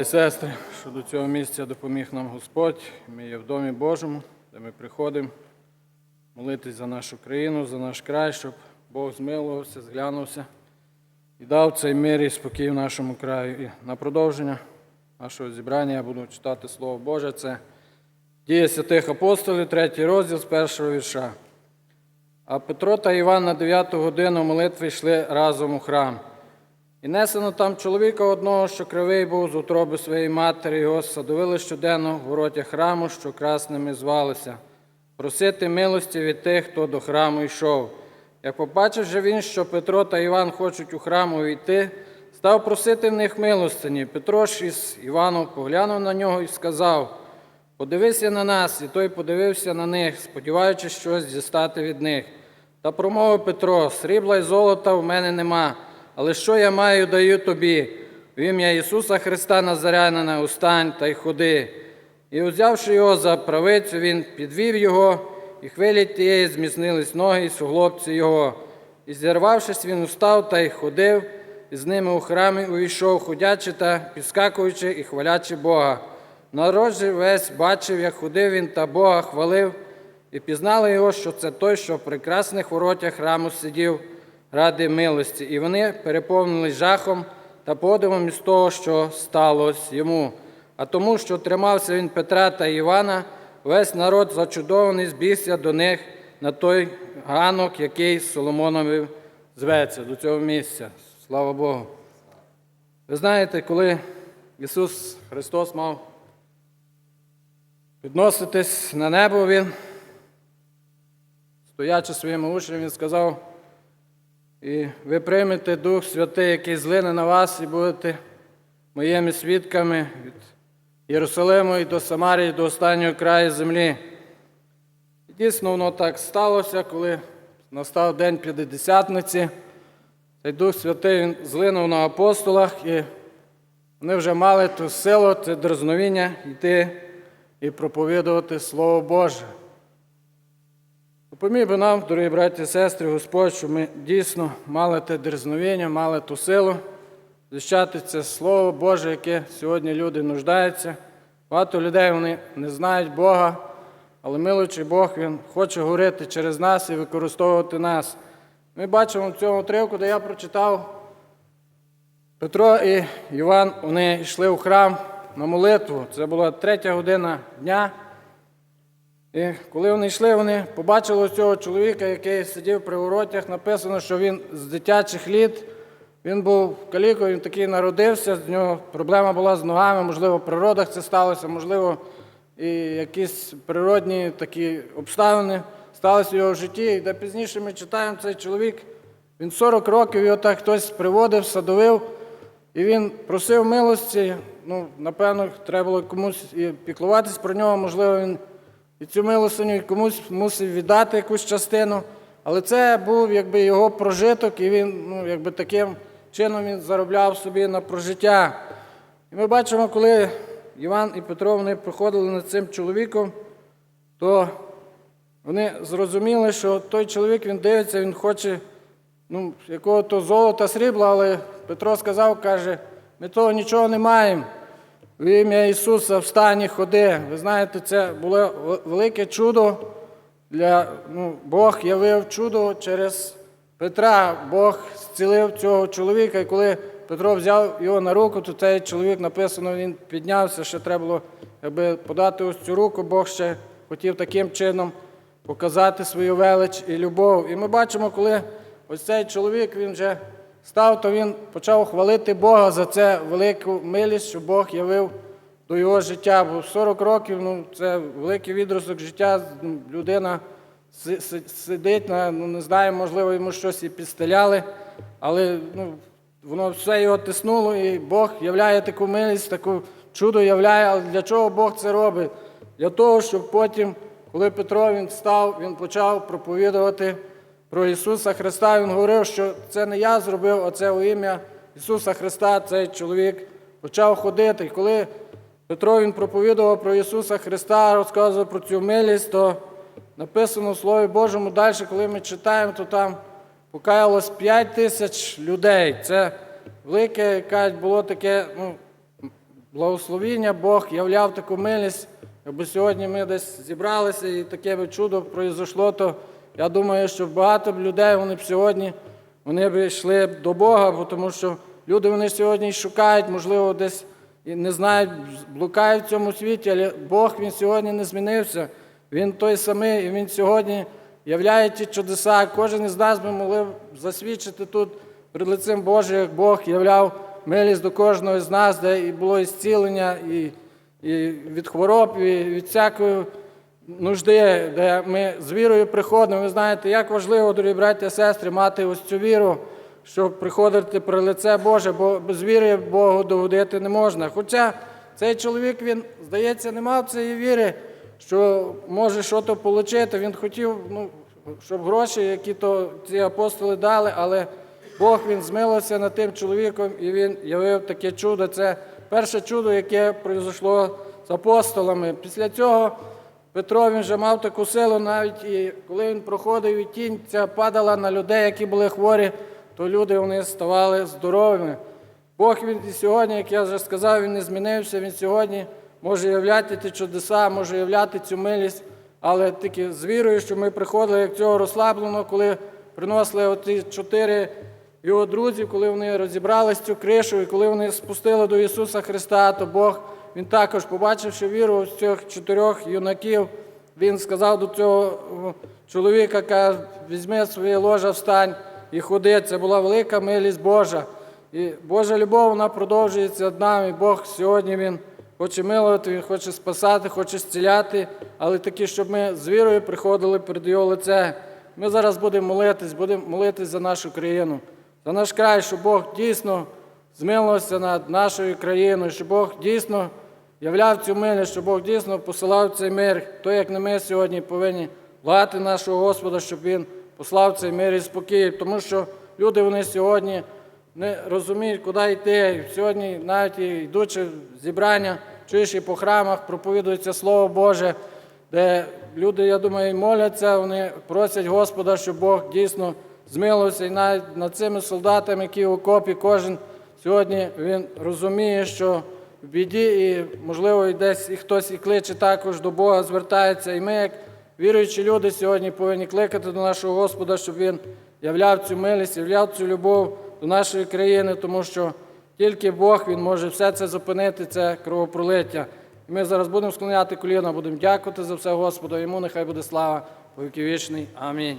І Сестри, що до цього місця допоміг нам Господь. Ми є в домі Божому, де ми приходимо молитись за нашу країну, за наш край, щоб Бог змилувався, зглянувся і дав цей мир і спокій в нашому краю. І на продовження нашого зібрання я буду читати Слово Боже. Це дії святих апостолів, третій розділ з першого вірша. А Петро та Іван на дев'яту годину молитви йшли разом у храм. І несено там чоловіка одного, що кривий був з утроби своєї матері, його садовили щоденно в вороті храму, що красними звалися, просити милості від тих, хто до храму йшов. Як побачив же він, що Петро та Іван хочуть у храму війти, став просити в них милостині. Петро ж із Іваном поглянув на нього і сказав: Подивися на нас, і той подивився на них, сподіваючись щось дістати від них. Та промовив Петро: Срібла й золота в мене нема, але що я маю, даю тобі. В ім'я Ісуса Христа Назарянина устань та й ходи. І узявши його за правицю, він підвів його, і хвилі тієї зміцнились ноги і суглобці його. І зірвавшись, він устав та й ходив, і з ними у храмі увійшов, ходячи та підскакуючи і хвалячи Бога. Народ же весь бачив, як ходив він та Бога хвалив, і пізнали його, що це той, що в прекрасних воротях храму сидів ради милості. І вони переповнились жахом та подивом із того, що сталося йому. А тому, що тримався він Петра та Івана, весь народ зачудований збігся до них на той ганок, який Соломонові зветься до цього місця. Слава Богу. Ви знаєте, коли Ісус Христос мав підноситись на небо, Він, стоячи своїми учнями, Він сказав, і ви приймете Дух Святий, який злине на вас, і будете моїми свідками від Єрусалиму і до Самарії, до останнього краю землі. І дійсно воно так сталося, коли настав день П'ятидесятниці. Цей Дух Святий злинув на апостолах, і вони вже мали ту силу, це дерзновіння йти і проповідувати Слово Боже. Допоміг би нам, дорогі браті і сестри, Господь, щоб ми дійсно мали те дерзновіння, мали ту силу звіщати це Слово Боже, яке сьогодні люди нуждаються. Багато людей вони не знають Бога, але милуючий Бог, Він хоче говорити через нас і використовувати нас. Ми бачимо в цьому тривку, де я прочитав, Петро і Іван вони йшли у храм на молитву. Це була третя година дня. І коли вони йшли, вони побачили цього чоловіка, який сидів при воротях, написано, що він з дитячих літ, він був калікою, він такий народився, з нього проблема була з ногами, можливо, в природах це сталося, можливо, і якісь природні такі обставини сталися в його житті. І де пізніше ми читаємо цей чоловік, він 40 років його так хтось приводив, садовив, і він просив милості. Ну, напевно, треба було комусь і піклуватись про нього, можливо, він і цю милостиню комусь мусив віддати якусь частину. Але це був якби його прожиток, і він ну, якби таким чином він заробляв собі на прожиття. І ми бачимо, коли Іван і Петро вони приходили над цим чоловіком, то вони зрозуміли, що той чоловік він дивиться, він хоче ну, якого-то золота, срібла, але Петро сказав, каже, ми того нічого не маємо. В ім'я Ісуса встань і ходи. Ви знаєте, це було велике чудо. Для, ну, Бог явив чудо через Петра. Бог зцілив цього чоловіка. І коли Петро взяв його на руку, то цей чоловік написано, він піднявся, ще треба було якби, подати ось цю руку. Бог ще хотів таким чином показати свою велич і любов. І ми бачимо, коли ось цей чоловік він вже став, то він почав хвалити Бога за це велику милість, що Бог явив до його життя. Бо 40 років ну, це великий відросток життя. Ну, Людина си- си- сидить, ну, не знаю, можливо, йому щось і підстеляли, але ну, воно все його тиснуло, і Бог являє таку милість, таку чудо являє. Але для чого Бог це робить? Для того, щоб потім, коли Петро він став, він почав проповідувати про Ісуса Христа. Він говорив, що це не я зробив, а це у ім'я Ісуса Христа, цей чоловік почав ходити. І коли Петро він проповідував про Ісуса Христа, розказував про цю милість, то написано в Слові Божому далі, коли ми читаємо, то там покаялось 5 тисяч людей. Це велике, кажуть, було таке, ну, благословіння Бог являв таку милість. Якби сьогодні ми десь зібралися і таке би чудо произошло, то я думаю, що багато б людей вони б сьогодні вони б йшли до Бога, бо тому що люди вони сьогодні шукають, можливо, десь і не знають, блукають в цьому світі, але Бог він сьогодні не змінився. Він той самий, і він сьогодні являє ті чудеса. Кожен із нас би могли засвідчити тут перед лицем Божим, як Бог являв милість до кожного з нас, де і було і зцілення, і, і від хвороб, і від всякої нужди, де ми з вірою приходимо. Ви знаєте, як важливо, дорогі браті і сестри, мати ось цю віру, щоб приходити при лице Боже, бо без віри Богу догодити не можна. Хоча цей чоловік, він, здається, не мав цієї віри, що може щось отримати. Він хотів, ну, щоб гроші, які то ці апостоли дали, але Бог він змилився над тим чоловіком і він явив таке чудо. Це перше чудо, яке пройшло з апостолами. Після цього Петро він вже мав таку силу, навіть і коли він проходив, і тінь ця падала на людей, які були хворі, то люди вони ставали здоровими. Бог він і сьогодні, як я вже сказав, він не змінився. Він сьогодні може являти ті чудеса, може являти цю милість, але тільки з вірою, що ми приходили як цього розслаблено, коли приносили оті чотири його друзів, коли вони розібрали цю кришу, і коли вони спустили до Ісуса Христа, то Бог він також, побачивши віру з цих чотирьох юнаків, він сказав до цього чоловіка, каже, візьми своє ложа, встань і ходи. Це була велика милість Божа. І Божа любов вона продовжується над нами. Бог сьогодні Він хоче милувати, Він хоче спасати, хоче зціляти, але таки, щоб ми з вірою приходили перед Його лице. Ми зараз будемо молитись, будемо молитись за нашу країну, за наш край, щоб Бог дійсно змилився над нашою країною, щоб Бог дійсно являв цю милість, щоб Бог дійсно посилав цей мир, то як не ми сьогодні повинні благати нашого Господа, щоб Він послав цей мир і спокій, тому що люди вони сьогодні не розуміють, куди йти. Сьогодні, навіть йдучи в зібрання, чуєш і по храмах, проповідується Слово Боже, де люди, я думаю, моляться, вони просять Господа, щоб Бог дійсно змилився. І навіть над цими солдатами, які в окопі, кожен сьогодні він розуміє, що в біді, і, можливо, і десь і хтось і кличе також до Бога, звертається. І ми, як віруючі люди, сьогодні повинні кликати до нашого Господа, щоб Він являв цю милість, являв цю любов до нашої країни, тому що тільки Бог Він може все це зупинити, це кровопролиття. І ми зараз будемо склоняти коліна, будемо дякувати за все Господу. Йому нехай буде слава по віки вічний. Амінь.